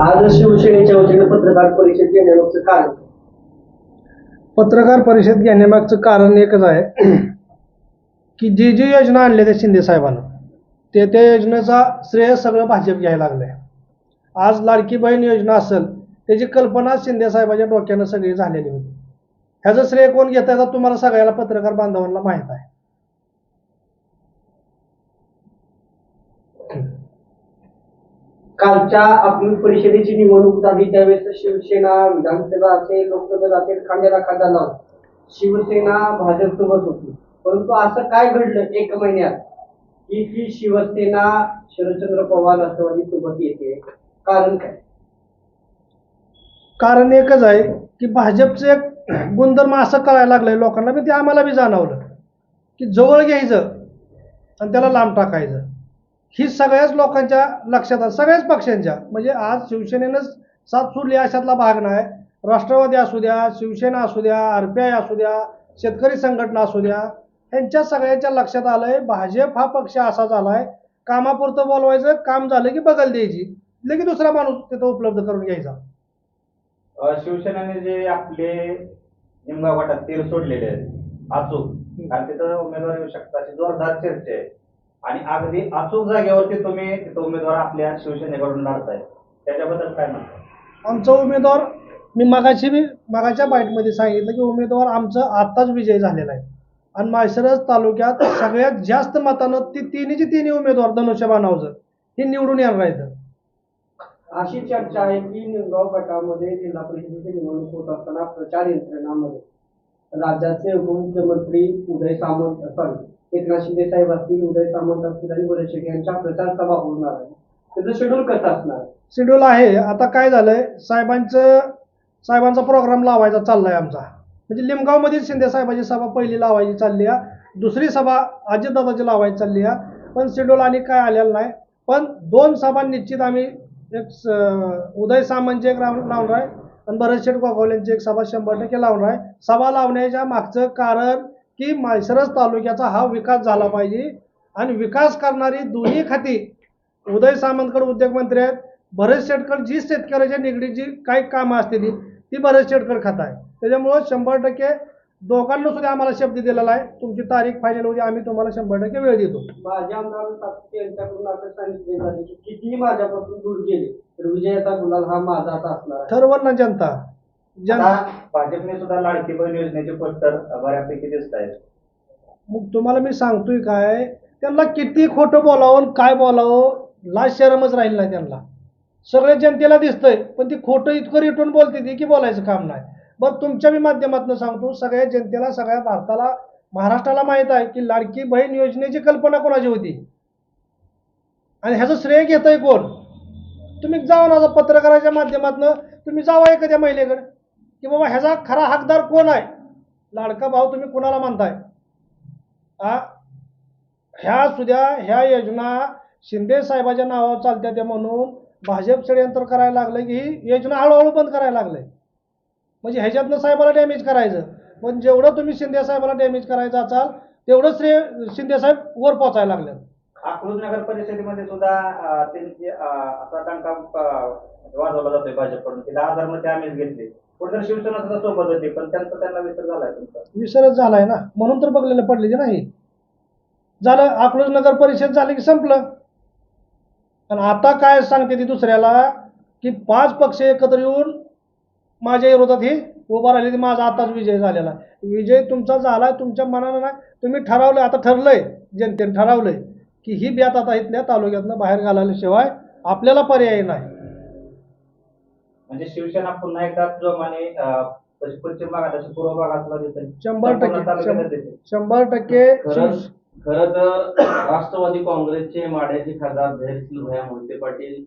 आज शिवसेनेच्या वतीने पत्रकार परिषद घेण्यामागचं कारण? पत्रकार परिषद घेण्यामागचं कारण एकच आहे की जी जी योजना आणली त्या शिंदे साहेबांना ते त्या योजनेचा श्रेय सगळं भाजप घ्यायला लागलंय. आज लाडकी बहीण योजना असेल त्याची कल्पना शिंदे साहेबांच्या डोक्यानं सगळी झालेली होती. ह्याचं श्रेय कोण घेत आहे तुम्हाला सगळ्याला पत्रकार बांधवांना माहीत आहे. कालच्या आपली परिषदेची निवडणूक झाली त्यावेळेस शिवसेना विधानसभा असेल लोकसभा असेल खांद्याला खांदा लावून शिवसेना भाजपसोबत होती. परंतु असं काय घडलं एक महिन्यात? की ती शिवसेना शरदचंद्र पवार राष्ट्रवादी सोबत येते. कारण काय? कारण एकच आहे की भाजपचं एक गुणधर्म असं कळायला लागलंय लोकांना बी ते आम्हाला बी जाणवलं. की जवळ घ्यायचं आणि त्याला लांब टाकायचं. ही सगळ्याच लोकांच्या लक्षात आलं. सगळ्याच पक्षांच्या. म्हणजे आज शिवसेनेनंच साथ सोडली अशातला भाग नाही. राष्ट्रवादी असू द्या शिवसेना असू द्या आर पी आय असू द्या शेतकरी संघटना असू द्या यांच्या सगळ्यांच्या लक्षात आलंय भाजप हा पक्ष असा झालाय कामापुरतं बोलवायचं काम झालं की बगल द्यायची. लगेच दुसरा माणूस तिथं उपलब्ध करून घ्यायचा. शिवसेनेने जे आपले निमगाव गटात तीर सोडलेले आहेत अचूक. आणि तिथं उमेदवार येऊ शकतात अशी जोरदार चर्चा आहे. आणि अगदी अचूक जागेवरती तुम्ही उमेदवार आपल्या शिवसेनेकडून लढताय. त्याच्याबद्दल काय म्हणता आमचा उमेदवार मी मगाशी बी मगाच्या बाईटमध्ये सांगितलं की उमेदवार आमचं आत्ताच विजय झालेला आहे. आणि माळशिरस तालुक्यात सगळ्यात जास्त मतानं ती तिन्हीची तिन्ही उमेदवार धनुष्यबाणावचं हे निवडून येणार आहेत. अशी चर्चा आहे की निमगाव गटामध्ये जिल्हा परिषदेची निवडणूक होत असताना प्रचार यंत्रणामध्ये राज्याचे उपमुख्यमंत्री उदय सामंत सॉरी एकनाथ शिंदे साहेब असतील उदय सामंत असतील आणि बरेच यांच्या प्रचार सभा होणार आहे. त्याचं शेड्यूल कसं असणार? शेड्यूल आहे. आता काय झालंय? साहेबांचं साहेबांचा प्रोग्राम लावायचा चाललाय आमचा. म्हणजे लिमगावमधील शिंदे साहेबांची सभा पहिली लावायची चालली आहे. दुसरी सभा अजितदादाची लावायची चालली आहे. पण शेड्यूल आणि काय आलेलं नाही. पण दोन सभा निश्चित आम्ही एक उदय सामंतची एक लावणार आहे. आणि भरत शेठ गोगावलेंची एक सभा शंभर टक्के लावणार आहे. सभा लावण्याच्या मागचं कारण की माळशिरस तालुक्याचा हा विकास झाला पाहिजे आणि विकास करणारी दोन्ही खाती उदय सामंतकड उद्योगमंत्री आहेत भरत शेटकर जी शेतकऱ्याच्या निगडीची काही कामं असतील ती भरत शेटकर खात आहे त्याच्यामुळं शंभर टक्के दोघांना सुद्धा आम्हाला शब्द दिलेला आहे. तुमची तारीख फायनल होती आम्ही तुम्हाला शंभर टक्के वेळ देतो. माझ्या आमदार यांच्याकडून सांगितले जाते की कितीही माझ्यापासून दूर गेले तर विजयाचा गुलाल हा माझाच असणार आहे. ठरवल ना जनता? जन आता भाजपने सुद्धा लाडकी बहीण योजनेचे पोस्टर बऱ्यापैकी दिसत आहेत. मग तुम्हाला मी सांगतोय काय? त्यांना किती खोटं बोलावं आणि काय बोलावं लाज शरमच राहील नाही त्यांना. सगळ्या जनतेला दिसतंय पण ती खोटं इतकं रिटून बोलते ती की बोलायचं काम नाही. बरं तुमच्या मी माध्यमातून सांगतो सगळ्या जनतेला सगळ्या भारताला महाराष्ट्राला माहीत आहे की लाडकी बहीण योजनेची कल्पना कोणाची होती? आणि ह्याचं श्रेय घेत आहे कोण? तुम्ही जावा ना पत्रकाराच्या माध्यमातून तुम्ही जावा एखाद्या महिलेकडे की बाबा ह्याचा खरा हकदार कोण आहे? लाडका भाऊ तुम्ही कोणाला मानताय आ? ह्या सुद्या ह्या योजना शिंदे साहेबाच्या नावावर चालत्या त्या म्हणून भाजप षडयंत्र करायला लागलं की ही योजना हळूहळू बंद करायला लागलंय. म्हणजे ह्याच्यातनं साहेबाला डॅमेज करायचं. पण जेवढं तुम्ही शिंदे साहेबाला डॅमेज करायचं असाल तेवढं श्रेय शिंदे साहेब वर पोचायला लागले अकलूज नगर परिषदेमध्ये सुद्धा त्यांची असा टंका अ, वाढवला जातोय भाजपकडून की दहा हजारमध्ये आम्हीच घेतले. कुठेतरी शिवसेना सुद्धा सोबत होती पण त्यांचा त्यांना विसर झालाय तुमचा. विसरच झालाय ना. म्हणून तर बघलेलं पडले की नाही. झालं अकलूज नगर परिषद झाली की संपलं. आणि आता काय सांगते ती दुसऱ्याला की पाच पक्ष एकत्र येऊन माझ्या विरोधात ही उभा राहिली माझा आताच विजय झालेला विजय तुमचा झालाय तुमच्या मनानं नाही तुम्ही ठरवलं आता ठरलंय जनतेने ठरवलंय की ही ब्यात आता इथल्या तालुक्यातनं बाहेर घालवल्याशिवाय आपल्याला पर्याय नाही. म्हणजे शिवसेना पुन्हा एकदा जोमाने पूर्व भागात शंभर टक्के शंभर- टक्के खरं तर राष्ट्रवादी काँग्रेसचे माड्याचे खासदार भया मोहिते पाटील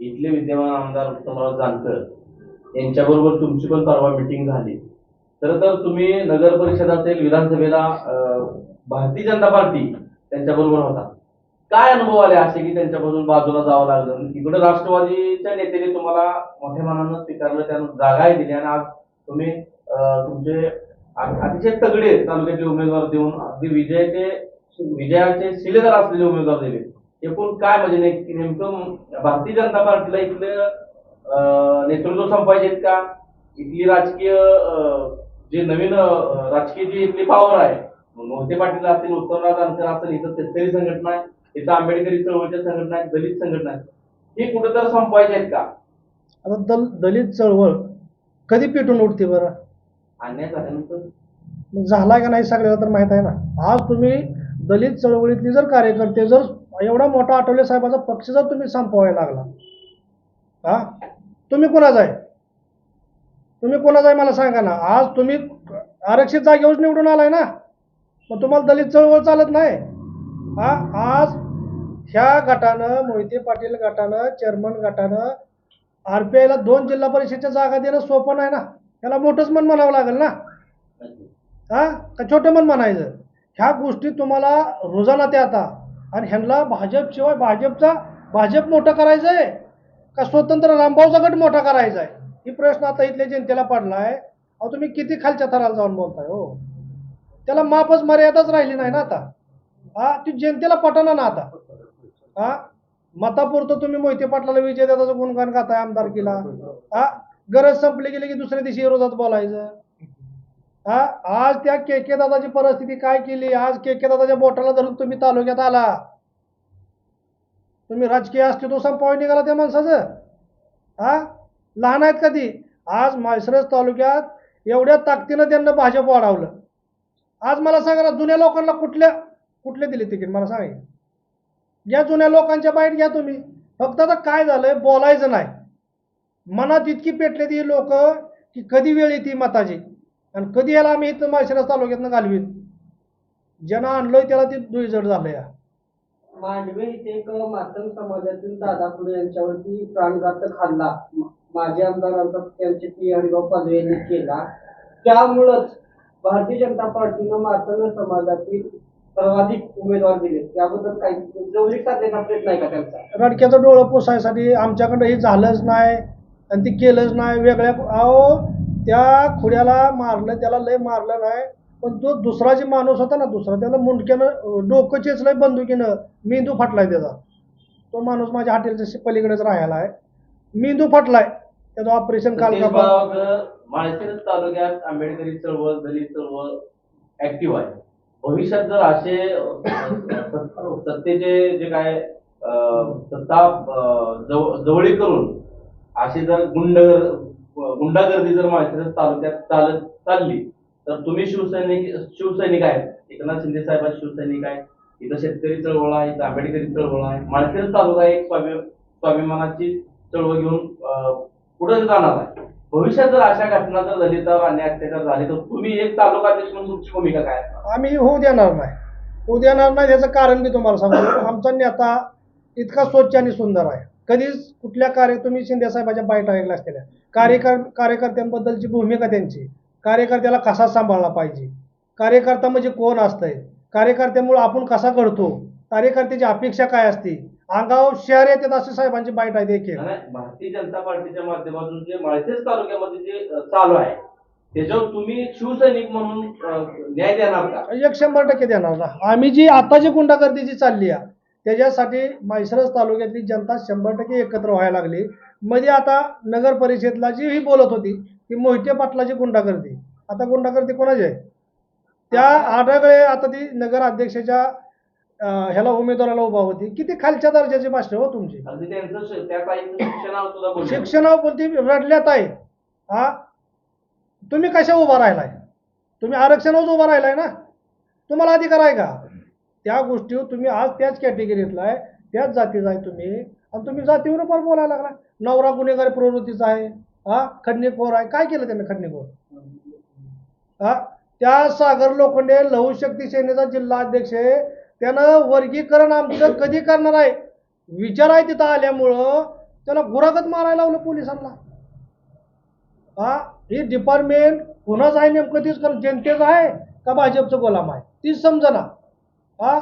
इथले विद्यमान आमदार उत्तमराव जानकर यांच्याबरोबर तुमची पण परवा मिटिंग झाली. तर तर तुम्ही नगर परिषद असेल विधानसभेला भारतीय जनता पार्टी त्यांच्याबरोबर होता. काय अनुभव आले असे की त्यांच्यापासून बाजूला जावं लागलं? इकडे राष्ट्रवादीच्या नेत्याने तुम्हाला मोठ्या मनानं स्वीकारलं त्यानं जागाही दिली आणि आज तुम्ही तुमचे अतिशय तगडे तालुक्यातले उमेदवार देऊन अगदी विजयाचे विजयाचे शिलेदार असलेले उमेदवार दिले. एकूण काय म्हणजे नेमकं भारतीय जनता पार्टीला इथलं नेतृत्व संपायचे का? इथली राजकीय जे नवीन राजकीय जी इथली पावर आहे मोहिते पाटील असतील उत्तमराव जानकर असेल इथं शेतकरी संघटना आहे इथं आंबेडकरी चळवळीच्या संघटना आहेत दलित संघटना आहेत हे कुठेतरी संपवायचे आहेत का? आता दल दलित चळवळ कधी पेटून उठते बरं? अन्याय झाल्यानंतर? मग झाला का नाही सगळ्याला तर माहीत आहे ना. आज तुम्ही दलित चळवळीतली जर कार्यकर्ते जर एवढा मोठा आठवले साहेबाचा पक्ष जर तुम्ही संपवायला लागला हा? तुम्ही कोणाचा आहे? तुम्ही कोणाचा आहे मला सांगा ना. आज तुम्ही आरक्षित जागेवर निवडून आलाय ना. मग तुम्हाला दलित चळवळ चालत नाही. हा आज ह्या गटानं मोहिते पाटील गटानं चेअरमन गटानं आर पी आयला दोन जिल्हा परिषदच्या जागा देणं सोपं नाही ना. त्याला मोठंच मन म्हणावं लागेल ना. हा का छोटं मन म्हणायचं? ह्या गोष्टी तुम्हाला रोजाना त्या आता. आणि ह्यांना भाजपशिवाय भाजपचा भाजप मोठं करायचं आहे का स्वतंत्र रामभाऊचा गट मोठा करायचा आहे? ही प्रश्न आता इथल्या जनतेला पडला आहे अहो तुम्ही किती खालच्या थराला जाऊन बोलताय हो? त्याला मापच मर्यादाच राहिली नाही ना आता. हा ती जनतेला पटना ना आता. हा? मतापुरतं तुम्ही मोहिते पाटलाला विजय दादाचं गुणगान गाताय आमदारकीला. हा? गरज संपली गेली की दुसऱ्या दिवशी विरोधात बोलायचं. हा? आज त्या के के दादाची परिस्थिती काय केली? आज के के दादाच्या बोटाला धरून तुम्ही तालुक्यात आला. तुम्ही राजकीय अस्तित्व पॉईंट निघाला त्या माणसाचं. हा? लहान आहेत का ती आज माळशिरस तालुक्यात एवढ्या ताकदीनं त्यांना भाजप वाढवलं. आज मला सांगा ना जुन्या लोकांना कुठल्या कुठले दिले तिकीट? मला सांगा. या जुन्या लोकांच्या बाईट घ्या तुम्ही. फक्त आता काय झालंय? बोलायचं नाही. मनात इतकी पेटले ती लोक की कधी वेळ येते मताची? आणि कधी याला आम्ही इथं माळशिरस तालुक्यातनं घालवीत? ज्यांना आणलोय त्याला ती दुईजड झालं या मांडवे इथे एक मातंग समाजातील दादा फुले यांच्यावरती प्राणघातक हल्ला माजी आमदारांचा त्यांचे पी हरिभाऊ पालवे यांनी केला. त्यामुळंच भारतीय जनता पार्टीनं मातंग समाजातील सर्वाधिक उमेदवार दिले. त्याबद्दल काही जवळीक साधण्याचा प्रयत्न आहे का त्यांचा? रडक्याचं डोळं पुसायसाठी आमच्याकडं हे झालंच नाही आणि ते केलंच नाही. वेगळ्या अहो त्या खुड्याला मारलं त्याला लय मारलं नाही. पण तो दुसरा जे माणूस होता ना दुसरा त्याला मुंडक्यानं डोकं चेचलंय बंदुकीनं मेंदू फाटलाय त्याचा. तो माणूस माझ्या हॉटेलच्या पलीकडेच राहायला आहे. मेंदू फाटलाय. त्याचं ऑपरेशन काल का माळशिरस तालुक्यात आंबेडकरी चळवळ दलित चळवळ ऍक्टिव्ह आहे. भविष्यात जर असे सत्तेचे जे काय सत्ता जवळी करून अशी जर गुंड गुंडागर्दी जर माळशिरस तालुक्यात चालत चालली तर तुम्ही शिवसैनिक शिवसैनिक आहेत. एकनाथ शिंदे साहेब शिवसैनिक आहेत. इथं शेतकरी चळवळ आहे इथं आंबेडकरी चळवळ आहे. माळशिरस तालुका एक स्वाभिमानाची चळवळ घेऊन पुढे जाणार आहे. भविष्यात जर अशा घटना जर दलित आणि अत्याचार झाले तर तुम्ही एक तालुका अध्यक्ष म्हणून तुमची भूमिका काय आम्ही होऊ देणार नाही. होऊ देणार नाही याचं कारण मी तुम्हाला सांगतो. आमचा नेता इतका स्वच्छ आणि सुंदर आहे. कधीच कुठल्या कार्य तुम्ही शिंदे साहेबाच्या बाईट ऐकल्या असलेल्या कार्यकर कार्यकर्त्यांबद्दलची भूमिका त्यांची. कार्यकर्त्याला कसा सांभाळला पाहिजे? कार्यकर्ता म्हणजे कोण असतंय? कार्यकर्त्यामुळे आपण कसा घडतो? कार्यकर्त्याची अपेक्षा काय असते? अंगावर शहर येतात असे साहेबांची बाईट आहे देखील. भारतीय जनता पार्टीच्या माध्यमातून जे माळशेज तालुक्यामध्ये जे चालू आहे त्याच्यावर तुम्ही शिवसैनिक म्हणून न्याय देणार का? एक शंभर टक्के देणार ना. आम्ही जी आता जी गुंडागर्दी जी चालली आहे त्याच्यासाठी म्हैसरस तालुक्यातली जनता शंभर टक्के एकत्र व्हायला लागली. मध्ये आता नगर परिषदला जी ही बोलत होती की मोहिते पाटलाची गुंडागर्दी. आता गुंडागर्दी कोणाची आहे? त्या आढळळे आता ती नगर अध्यक्षाच्या ह्याला उमेदवाराला उभा होती. किती खालच्या दर्जाची भाषण हो तुमची? अगदी त्यांचं श- त्या ताईंचं शिक्षणावर सुद्धा बोलले. शिक्षणावर बोलती रडल्यात आहे हा? तुम्ही कशा उभा राहिलाय? तुम्ही आरक्षणावर उभा राहिलाय ना? तुम्हाला अधिकार आहे का? त्या गोष्टीवर तुम्ही आज त्याच कॅटेगरीतला आहे त्याच जातीचा आहे तुम्ही. आणि तुम्ही जातीवर पण बोलायला लागला. नवरा गुन्हेगारी प्रवृत्तीचा आहे. हा? खडणेखोर आहे. काय केलं त्यांनी खडणेखोर? हा? त्या सागर लोखंडे लहू शक्ती सेनेचा जिल्हा अध्यक्ष आहे. त्यानं वर्गीकरण आमचं कधी करणार आहे? विचार आहे तिथं आल्यामुळं. त्याला गुरागत मारायला लावलं पोलिसांना. हा? ही डिपार्टमेंट कुणाच आहे नेमकं तीच कारण जनतेचं आहे का भाजपचं गोलाम आहे? तीच समजना. हा?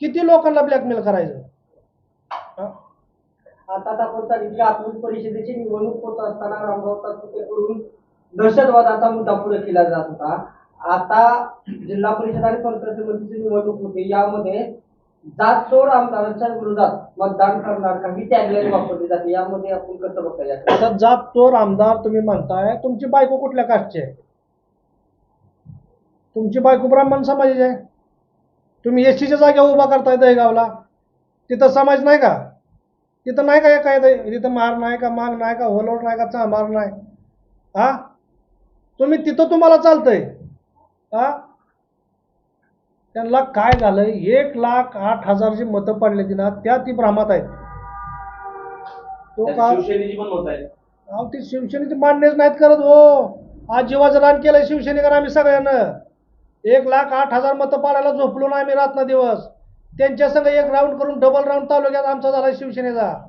किती लोकांना ब्लॅकमेल करायचं? हा? आता आपण परिषदेची निवडणूक होत असताना रामभाऊ तात्पुतेकडून दहशतवादाचा मुद्दा पुढे केला जात होता. आता जिल्हा परिषद आणि पंचायत समितीची निवडणूक होते. यामध्ये जात चोर आमदारांच्या विरोधात मतदान करणार काही टॅगलाईन वापरली जाते. यामध्ये आपण कसं बघता आता जात चोर आमदार तुम्ही म्हणताय तुमची बायको कुठल्या कास्टची आहे? तुमची बायको ब्राह्मण समाजाची आहे. तुम्ही एस टीच्या जागेवर उभा करताय दहेगावला. तिथं समाज नाही का? तिथं नाही का काय तिथं मार नाही का माग नाही का होलोर नाही का चांभार नाही? हा? तुम्ही तिथं तुम्हाला चालतंय. हा? त्यांना काय झालं एक लाख आठ हजार जी मतं पडली ती ना त्या ती भ्रामात आहेत. तो का अहो ते शिवसेनेचे मान्यच नाहीत करत हो. आज जीवाचं रान केलंय शिवसेनेकर आम्ही सगळ्यांना. एक लाख आठ हजार मतं पाडायला झोपलो ना आम्ही रात्र दिवस. त्यांच्या संग एक राऊंड करून डबल राऊंड तालुक्यात आमचा झाला शिवसेनेचा.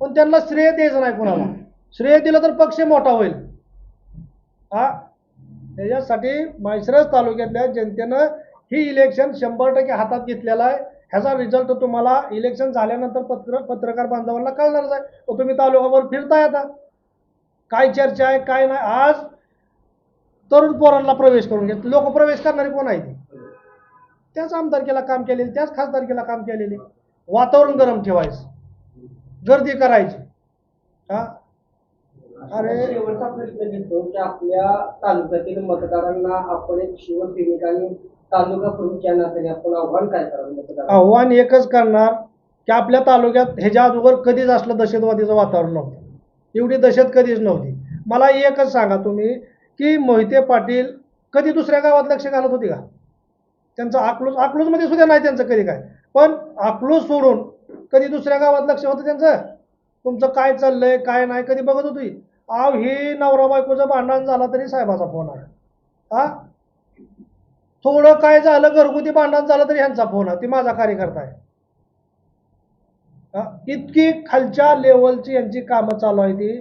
पण त्यांना श्रेय द्यायचं नाही कोणाला. श्रेय दिलं तर पक्ष मोठा होईल. हा? त्याच्यासाठी माळशिरस तालुक्यातल्या जनतेनं ही इलेक्शन शंभर टक्के हातात घेतलेला आहे. ह्याचा रिझल्ट तुम्हाला इलेक्शन झाल्यानंतर पत्र पत्रकार बांधवांना कळणारच आहे. व तुम्ही तालुक्यावर फिरताय आता. काय चर्चा आहे काय नाही. आज तरुण पोरांना प्रवेश करून घेत लोक प्रवेश करणारे कोण आहे ते त्याच आमदारकीला काम केलेले त्याच खासदारकीला काम केलेले. वातावरण गरम ठेवायचं. गर्दी करायची. हा? अरे. शेवटचा प्रश्न घेतो की आपल्या तालुक्यातील मतदारांना आपण एक शिवसैनिक आणि तालुका प्रमुख या नात्याने आपण आव्हान काय करावं आव्हान एकच करणार की आपल्या तालुक्यात ह्याच्या अगोदर कधीच असलं दहशतवादीचं वातावरण नव्हतं. एवढी दहशत कधीच नव्हती. मला एकच सांगा तुम्ही की मोहिते पाटील कधी दुसऱ्या गावात लक्ष घालत होती का? त्यांचं अकलूज अकलूजमध्ये सुद्धा नाही त्यांचं कधी काय. पण अकलूज सोडून कधी दुसऱ्या गावात लक्ष होतं त्यांचं? तुमचं काय चाललंय काय नाही कधी बघत होती? आव हे नवरा बायकोचं भांडण झालं तरी साहेबाचा फोन आहे. हा? थोडं काय झालं घरगुती भांडण झालं तरी ह्यांचा फोन आहे. ती माझा कार्यकर्ता आहे. इतकी खालच्या लेवलची यांची कामं चालू आहे ती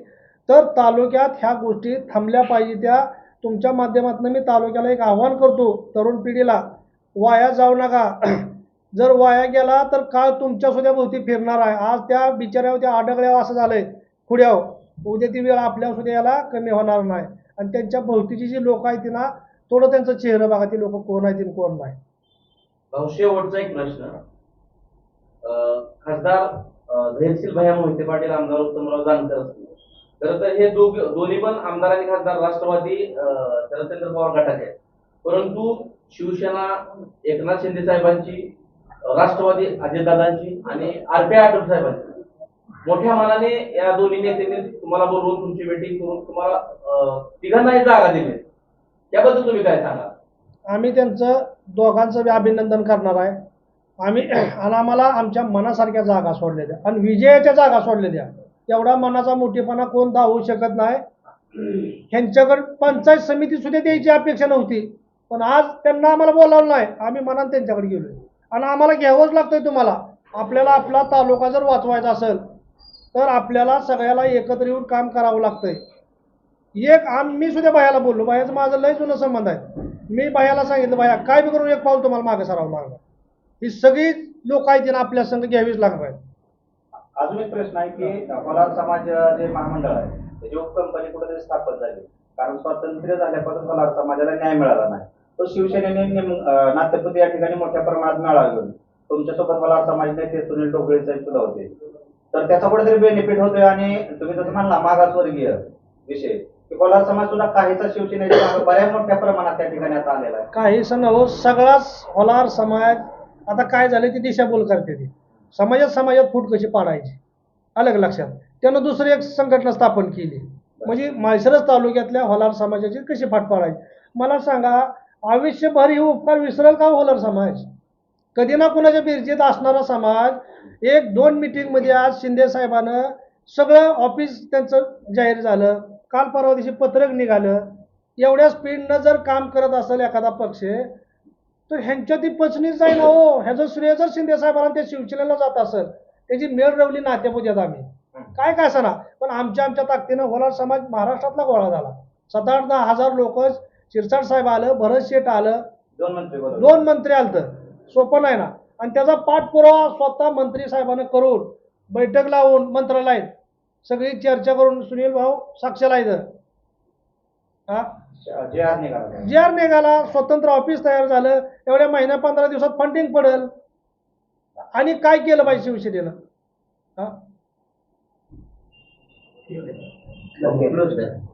तर तालुक्यात ह्या गोष्टी थांबल्या पाहिजे त्या. तुमच्या माध्यमातून मी तालुक्याला एक आव्हान करतो तरुण पिढीला. वाया जाऊ नका. जर वाया गेला तर काळ तुमच्या सुद्धा भोवती फिरणार आहे. आज त्या बिचाऱ्यावर त्या आडगळ्यावर असं झालंय. खुड्याव उद्या ती वेळ आपल्या सुद्धा याला कमी होणार नाही. आणि त्यांच्या भोवतीची जी लोक आहेत ना थोडं त्यांचं चेहरं बघा ती लोक कोण आहेत कोण नाही. शेवटचा एक प्रश्न. अं, खासदार अं, धैर्यशील भैया मोहिते पाटील आमदार उत्तमराव जानकर खरं तर हे दोघ दोन्ही पण आमदार आणि खासदार राष्ट्रवादी शरदचंद्र पवार गटाचे आहेत. परंतु शिवसेना एकनाथ शिंदे साहेबांची राष्ट्रवादी अजितदादांची आणि आर पी आठवले साहेबांची. मोठ्या मनाने या दोन्ही नेत्यांनी तुम्हाला बोलवून तुमची मीटिंग करून तुम्हाला तिघांनाही जागा दिली. त्याबद्दल तुम्ही काय सांगा आम्ही त्यांचं दोघांचं बी अभिनंदन करणार आहे. आम्ही आणि आम्हाला आमच्या मनासारख्या जागा सोडल्या द्या. आणि विजयाच्या जागा सोडल्या द्या. एवढा मनाचा मोठेपणा कोण दावू शकत नाही. ह्यांच्याकडे पंचायत समिती सुद्धा द्यायची अपेक्षा नव्हती. पण आज त्यांना आम्हाला बोलावलं नाही. आम्ही मनात त्यांच्याकडे गेलो आणि आम्हाला घ्यावंच लागतंय तुम्हाला. आपल्याला आपला तालुका जर वाचवायचा असेल तर आपल्याला सगळ्याला एकत्र येऊन काम करावं लागतंय. एक आम मी सुद्धा बायाला बोललो. बायाचं माझं लय जुनं संबंध आहे. मी बायाला सांगितलं बाया काय बी करून एक पाऊल तुम्हाला मागे सरावं लागणार. ही सगळी लोक आहेत ना आपल्या संघ घ्यावीच लागणार आहेत. अजून एक प्रश्न आहे की कोलार समाज जे महामंडळ आहे त्याची उपकंपनी कुठेतरी स्थापन झाली. कारण स्वातंत्र्य झाल्यापासून मला समाजाला न्याय मिळाला नाही. तो शिवसेनेने नेम- या ठिकाणी मोठ्या प्रमाणात मिळाला घेऊन तुमच्यासोबत मला समाज नेते सुनील टोकळे साहेब सुद्धा होते. तर त्याचा कुठेतरी बेनिफिट होतोय आणि तुम्ही जसं म्हणला मागासवर्गीय विषय. की कोलार समाज सुद्धा काहीचा शिवसेनेच्या बऱ्याच मोठ्या प्रमाणात त्या ठिकाणी आता आलेला आहे. काही सण हो सगळाच होलार समाज आता काय झालं ती दिशाभूल करते ती. समाजात समाजात फूट कशी पाडायची? अलग लक्षात. त्यानं दुसरी एक संघटना स्थापन केली. म्हणजे माळशिरस तालुक्यातल्या होलार समाजाची कशी फाट पाडायची मला सांगा आयुष्यभर हे उपकार विसरल का होलार समाज? कधी ना कुणाच्या बिरजेत असणारा समाज एक दोन मिटिंगमध्ये आज शिंदे साहेबानं सगळं ऑफिस त्यांचं जाहीर झालं काल परवा दिवशी पत्रक निघालं एवढ्या स्पीडनं जर काम करत असेल एखादा पक्ष तर ह्यांच्या ती पचनीच जाईल हो. ह्याचं श्रेय जर शिंदे साहेबांना त्या शिवसेनेला जात असेल त्याची मेळ रवली नात्यापुत्यात आम्ही. काय काय असना पण आमच्या आमच्या ताकदीनं होलार समाज महाराष्ट्रातला गोळा झाला. सात आठ दहा हजार लोक शिरसाट साहेब आलं भरत शेठ आलं दोन मंत्री दोन मंत्री आलतं. सोपं नाही ना. आणि त्याचा पाठपुरावा स्वतः मंत्री साहेबानं करून बैठक लावून मंत्रालयात सगळी चर्चा करून सुनील भाऊ साक्षीला इथं हा? जे आर निघाला जे आर निघाला स्वतंत्र ऑफिस तयार झालं एवढ्या महिन्या पंधरा दिवसात फंडिंग पडेल. आणि काय केलं पाहिजे शिवसेनेनं? हा? lo que.